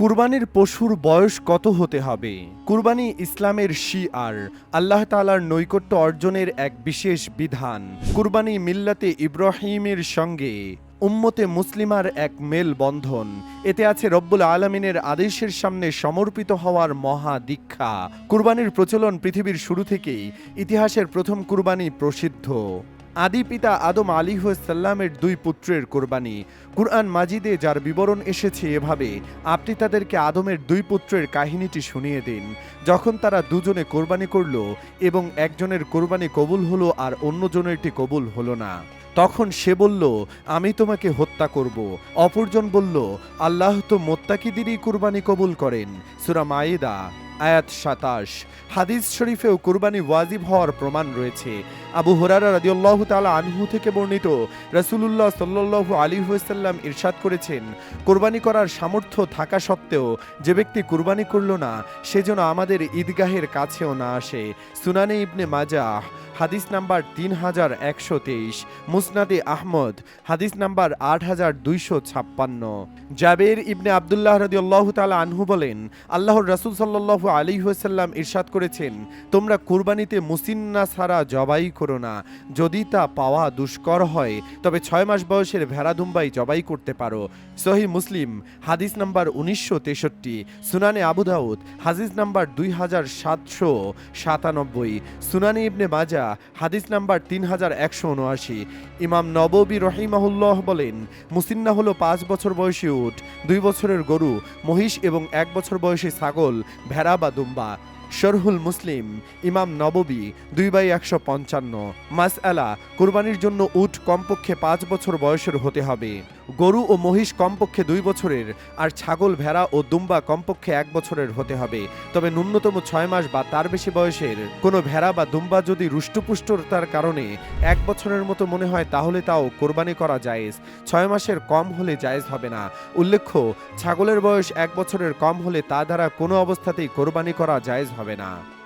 কুরবানির পশুর বয়স কত হতে হবে? কুরবানি ইসলামের শিআর আল্লাহ তাআলার নৈকট্য অর্জনের এক বিশেষ বিধান। কুরবানি মিল্লাতে ইব্রাহিমের সঙ্গে উম্মতে মুসলিমার এক মেল বন্ধন এতে আছে রব্বুল আলমিনের আদেশের সামনে সমর্পিত হওয়ার মহা দীক্ষা। কুরবানির প্রচলন পৃথিবীর শুরু থেকেই ইতিহাসের প্রথম কুরবানি প্রসিদ্ধ। আদি পিতা আদম আলী সাল্লামের দুই পুত্রের কোরবানি। কুরআন মাজিদে যার বিবরণ এসেছে এভাবে, আপনি তাদেরকে আদমের দুই পুত্রের কাহিনীটি শুনিয়ে দিন। যখন তারা দুজনে কোরবানি করল এবং একজনের কোরবানি কবুল হলো আর অন্যজনেরটি কবুল হলো না। তখন সে বলল, আমি তোমাকে হত্যা করব। অপরজন বলল, আল্লাহ তো মোত্তাকিদেরই কুরবানি কবুল করেন। সুরা মায়েদা আয়াত সাতাশ। হাদিস শরীফেও কুরবানি ওয়াজিব হওয়ার প্রমাণ রয়েছে। আবু হুরারা রাদিয়াল্লাহু তাআলা আনহু থেকে বর্ণিত রাসূলুল্লাহ সাল্লাল্লাহু আলাইহি ওয়াসাল্লাম ইরশাদ করেছেন, কুরবানি করার সামর্থ্য থাকা সত্ত্বেও যে ব্যক্তি কুরবানি করল না সেজন্য আমাদের ঈদগাহের কাছেও না আসে। সুনানে ইবনে মাজাহ, হাদিস নাম্বার তিন হাজার একশো তেইশ। মুসনাদে আহমদ, হাদিস নাম্বার আট হাজার দুইশো ছাপ্পান্ন। জাবের ইবনে আবদুল্লাহ রদিয়াল্লাহ তালা আনহু বলেন, আল্লাহর রসুল সাল্লাল্লাহু আলাইহি ওয়াসাল্লাম ইরশাদ করেছেন, তোমরা কুরবানিতে মুসিন্না ছাড়া জবাই করো না। যদি তা পাওয়া দুষ্কর হয়, তবে ছয় মাস বয়সের ভেড়া দুম্বাই জবাই করতে পারো। সহি মুসলিম, হাদিস নাম্বার উনিশশো তেষট্টি, সুনানে আবু দাউদ, হাদিস নাম্বার দুই হাজার সাতশো সাতানব্বই, সুনানি ইবনে মাজা হাদিস নাম্বার তিন হাজার একশো উনআশি। ইমাম নববী রহিমাহুল্লাহ বলেন, মুসিন্না হলো পাঁচ বছর বয়সী উট, দুই বছরের গরু, মহিষ এবং এক বছর বয়সী ছাগল, ভেড়া বা দুম্বা শরহুল মুসলিম, ইমাম নববী, দুই বাই একশো পঞ্চান্ন। মাস আলা কুরবানির জন্য উট কমপক্ষে পাঁচ বছর বয়সের হতে হবে। গরু ও মহিষ কমপক্ষে দুই বছরের, আর ছাগল, ভেড়া ও দুম্বা কমপক্ষে এক বছরের হতে হবে। তবে ন্যূনতম ছয় মাস বা তার বেশি বয়সের, কোনো ভেড়া বা দুম্বা যদি রুষ্টপুষ্টতার কারণে এক বছরের মতো মনে হয়, তাহলে তাও কোরবানি করা জায়েজ। ছয় মাসের কম হলে জায়েজ হবে না। উল্লেখ্য, ছাগলের বয়স এক বছরের কম হলে তা দ্বারা কোনো অবস্থাতেই কোরবানি করা জায়েজ হবে না।